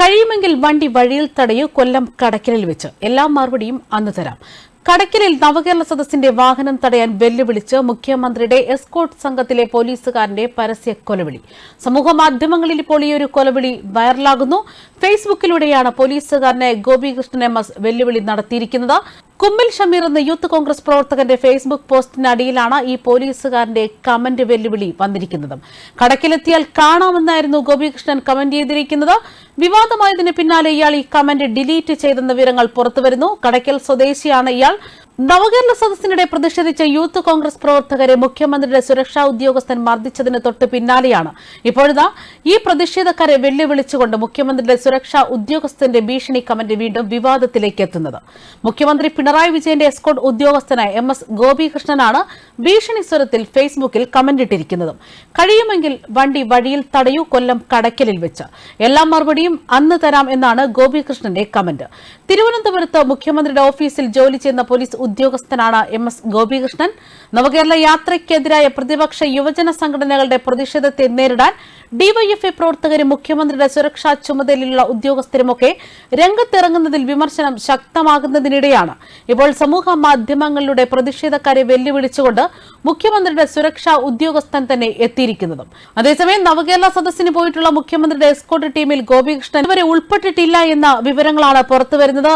കഴിയുമെങ്കിൽ വണ്ടി വഴിയിൽ തടയൂ കൊല്ലം കടക്കലിൽ വെച്ച്. എല്ലാ മറുപടിയും അന്ന് തരാം. കടക്കലിൽ നവകേരള സദസ്സിന്റെ വാഹനം തടയാൻ വെല്ലുവിളിച്ച് മുഖ്യമന്ത്രിയുടെ എസ്കോട്ട് സംഘത്തിലെ പോലീസുകാരന്റെ പരസ്യ കൊലവിളി. സമൂഹ മാധ്യമങ്ങളിൽ ഇപ്പോൾ ഈ ഒരു കൊലവിളി വൈറലാകുന്നു. ഫേസ്ബുക്കിലൂടെയാണ് പോലീസുകാരനെ ഗോപികൃഷ്ണൻ എം എസ് വെല്ലുവിളി നടത്തിയിരിക്കുന്നത്. കുമ്മിൽ ഷമീർ എന്ന യൂത്ത് കോൺഗ്രസ് പ്രവർത്തകന്റെ ഫേസ്ബുക്ക് പോസ്റ്റിനടിയിലാണ് ഈ പോലീസുകാരന്റെ കമന്റ് വെല്ലുവിളി വന്നിരിക്കുന്നത്. കടക്കിലെത്തിയാൽ കാണാമെന്നായിരുന്നു ഗോപികൃഷ്ണൻ കമന്റ് ചെയ്തിരിക്കുന്നത്. വിവാദമായതിന് പിന്നാലെ ഇയാൾ ഈ കമന്റ് ഡിലീറ്റ് ചെയ്തെന്ന വിവരങ്ങൾ പുറത്തുവരുന്നു. കടയ്ക്കൽ സ്വദേശിയാണ് ഇയാൾ. നവകേരള സദസ്സിനിടെ പ്രതിഷേധിച്ച യൂത്ത് കോൺഗ്രസ് പ്രവർത്തകരെ മുഖ്യമന്ത്രിയുടെ സുരക്ഷാ ഉദ്യോഗസ്ഥൻ മർദ്ദിച്ചതിന് തൊട്ട് പിന്നാലെയാണ്. ഇപ്പോഴിതാ ഈ പ്രതിഷേധക്കാരെ വെല്ലുവിളിച്ചുകൊണ്ട് മുഖ്യമന്ത്രിയുടെ സുരക്ഷാ ഉദ്യോഗസ്ഥന്റെ ഭീഷണി കമന്റ് വീണ്ടും വിവാദത്തിലേക്ക് എത്തുന്നത്. മുഖ്യമന്ത്രി പിണറായി വിജയന്റെ എസ്കോട്ട് ഉദ്യോഗസ്ഥനായ എം എസ് ഗോപികൃഷ്ണനാണ് ഭീഷണി സ്വരത്തിൽ ഫേസ്ബുക്കിൽ കമന്റ് ഇട്ടിരിക്കുന്നതും. കഴിയുമെങ്കിൽ വണ്ടി വഴിയിൽ തടയൂ കൊല്ലം കടക്കലിൽ വെച്ച്. എല്ലാ മറുപടിയും അന്ന് തരാം എന്നാണ് ഗോപികൃഷ്ണന്റെ കമന്റ്. തിരുവനന്തപുരത്ത് മുഖ്യമന്ത്രിയുടെ ഓഫീസിൽ ജോലി ചെയ്യുന്ന പോലീസ് ഉദ്യോഗസ്ഥനാണ് എം എസ് ഗോപികൃഷ്ണൻ. നവകേരള യാത്രയ്ക്കെതിരായ പ്രതിപക്ഷ യുവജന സംഘടനകളുടെ പ്രതിഷേധത്തെ നേരിടാൻ ഡിവൈഎഫ്ഐ പ്രവർത്തകരും മുഖ്യമന്ത്രിയുടെ സുരക്ഷാ ചുമതലയിലുള്ള ഉദ്യോഗസ്ഥരുമൊക്കെ രംഗത്തിറങ്ങുന്നതിൽ വിമർശനം ശക്തമാകുന്നതിനിടെയാണ്. ഇപ്പോൾ സമൂഹ മാധ്യമങ്ങളിലൂടെ പ്രതിഷേധക്കാരെ വെല്ലുവിളിച്ചുകൊണ്ട് മുഖ്യമന്ത്രിയുടെ സുരക്ഷാ ഉദ്യോഗസ്ഥൻ തന്നെ എത്തിയിരിക്കുന്നതും. അതേസമയം നവകേരള സദസ്സിന് പോയിട്ടുള്ള മുഖ്യമന്ത്രിയുടെ എസ്കോട്ട് ടീമിൽ ഗോപികൃഷ്ണൻ ഇവരെ ഉൾപ്പെട്ടിട്ടില്ല എന്ന വിവരങ്ങളാണ് പുറത്തുവരുന്നത്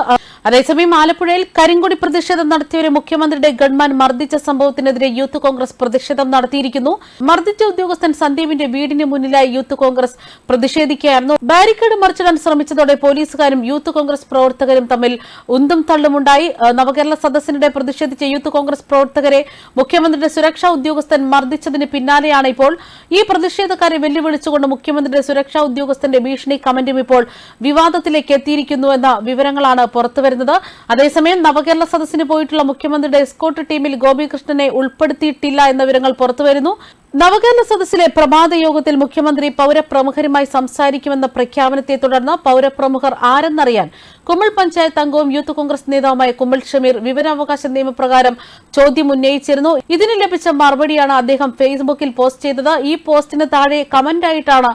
അതേസമയം ആലപ്പുഴയിൽ കരിങ്കൊടി പ്രതിഷേധം നടത്തിയവരെ മുഖ്യമന്ത്രിയുടെ ഗൺമാൻ മർദ്ദിച്ച സംഭവത്തിനെതിരെ യൂത്ത് കോൺഗ്രസ് പ്രതിഷേധം നടത്തിയിരിക്കുന്നു. മർദ്ദിച്ച ഉദ്യോഗസ്ഥൻ സന്ദീപിന്റെ വീടിന് മുന്നിലായി യൂത്ത് കോൺഗ്രസ് പ്രതിഷേധിക്കുകയായിരുന്നു. ബാരിക്കേഡ് മറിച്ചിടാൻ ശ്രമിച്ചതോടെ പോലീസുകാരും യൂത്ത് കോൺഗ്രസ് പ്രവർത്തകരും തമ്മിൽ ഉന്തും തള്ളുമുണ്ടായി. നവകേരള സദസ്സിനിടെ പ്രതിഷേധിച്ച യൂത്ത് കോൺഗ്രസ് പ്രവർത്തകരെ മുഖ്യമന്ത്രിയുടെ സുരക്ഷാ ഉദ്യോഗസ്ഥൻ മർദ്ദിച്ചതിന് പിന്നാലെയാണ് ഇപ്പോൾ ഈ പ്രതിഷേധക്കാരെ വെല്ലുവിളിച്ചുകൊണ്ട് മുഖ്യമന്ത്രിയുടെ സുരക്ഷാ ഉദ്യോഗസ്ഥന്റെ ഭീഷണി കമന്റും ഇപ്പോൾ വിവാദത്തിലേക്ക് എത്തിയിരിക്കുന്നു എന്ന വിവരങ്ങളാണ് പുറത്തുവരുന്നത് അതേസമയം നവകേരള സദസ്സിന് പോയിട്ടുള്ള മുഖ്യമന്ത്രിയുടെ എസ്കോട്ട് ടീമിൽ ഗോപികൃഷ്ണനെ ഉൾപ്പെടുത്തിയിട്ടില്ല എന്ന വിവരങ്ങൾ പുറത്തുവരുന്നു നവകേരള സദസ്സിലെ പ്രഭാത യോഗത്തിൽ മുഖ്യമന്ത്രി പൌരപ്രമുഖരുമായി സംസാരിക്കുമെന്ന പ്രഖ്യാപനത്തെ തുടർന്ന് പൌരപ്രമുഖർ ആരെന്നറിയാൻ കുമ്മിൾ പഞ്ചായത്ത് അംഗവും യൂത്ത് കോൺഗ്രസ് നേതാവുമായ കുമ്മൽ ഷമീർ വിവരാവകാശ നിയമപ്രകാരം ചോദ്യം ഉന്നയിച്ചിരുന്നു. ഇതിന് ലഭിച്ച മറുപടിയാണ് അദ്ദേഹം ഫേസ്ബുക്കിൽ പോസ്റ്റ് ചെയ്തത്. ഈ പോസ്റ്റിന് താഴെ കമന്റായിട്ടാണ്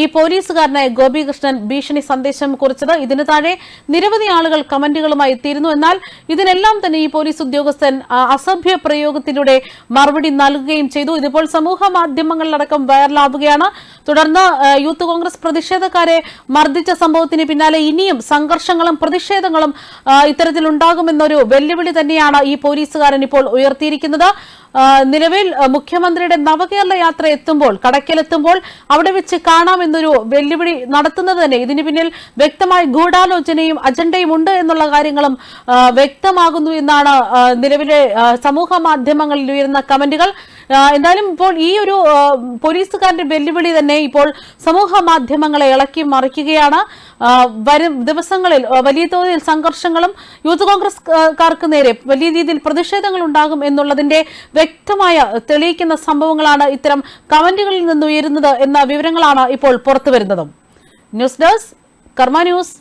ഈ പോലീസുകാരനായ ഗോപികൃഷ്ണൻ ഭീഷണി സന്ദേശം കുറിച്ചത്. ഇതിന് താഴെ നിരവധി ആളുകൾ കമന്റുകളുമായി എത്തിയിരുന്നു. എന്നാൽ ഇതിനെല്ലാം തന്നെ ഈ പോലീസ് ഉദ്യോഗസ്ഥൻ അസഭ്യ പ്രയോഗത്തിലൂടെ മറുപടി നൽകുകയും ചെയ്തു. ഇതുപോലെ മാധ്യമങ്ങളിലടക്കം വൈറലാവുകയാണ്. തുടർന്ന് യൂത്ത് കോൺഗ്രസ് പ്രതിഷേധക്കാരെ മർദ്ദിച്ച സംഭവത്തിന് പിന്നാലെ ഇനിയും സംഘർഷങ്ങളും പ്രതിഷേധങ്ങളും ഇത്തരത്തിലുണ്ടാകുമെന്നൊരു വെല്ലുവിളി തന്നെയാണ് ഈ പോലീസുകാരൻ ഇപ്പോൾ ഉയർത്തിയിരിക്കുന്നത്. നിലവിൽ മുഖ്യമന്ത്രിയുടെ നവകേരള യാത്ര എത്തുമ്പോൾ കടക്കലെത്തുമ്പോൾ അവിടെ വെച്ച് കാണാമെന്നൊരു വെല്ലുവിളി നടത്തുന്നത് തന്നെ. ഇതിന് പിന്നിൽ വ്യക്തമായ ഗൂഢാലോചനയും അജണ്ടയും ഉണ്ട് എന്നുള്ള കാര്യങ്ങളും വ്യക്തമാകുന്നു എന്നാണ് നിലവിലെ സമൂഹ മാധ്യമങ്ങളിൽ ഉയരുന്ന കമന്റുകൾ. എന്തായാലും ഇപ്പോൾ ഈ ഒരു പോലീസുകാരന്റെ വെല്ലുവിളി തന്നെ ഇപ്പോൾ സമൂഹ മാധ്യമങ്ങളെ ഇളക്കി മറിക്കുകയാണ്. വരും ദിവസങ്ങളിൽ വലിയ തോതിൽ സംഘർഷങ്ങളും യൂത്ത് കോൺഗ്രസ് കാർക്ക് നേരെ വലിയ രീതിയിൽ പ്രതിഷേധങ്ങൾ ഉണ്ടാകും എന്നുള്ളതിന്റെ വ്യക്തമായ തെളിയിക്കുന്ന സംഭവങ്ങളാണ് ഇത്തരം കമന്റുകളിൽ നിന്ന് ഉയരുന്നത് എന്ന വിവരങ്ങളാണ് ഇപ്പോൾ പുറത്തുവരുന്നതും. News desk Karma news.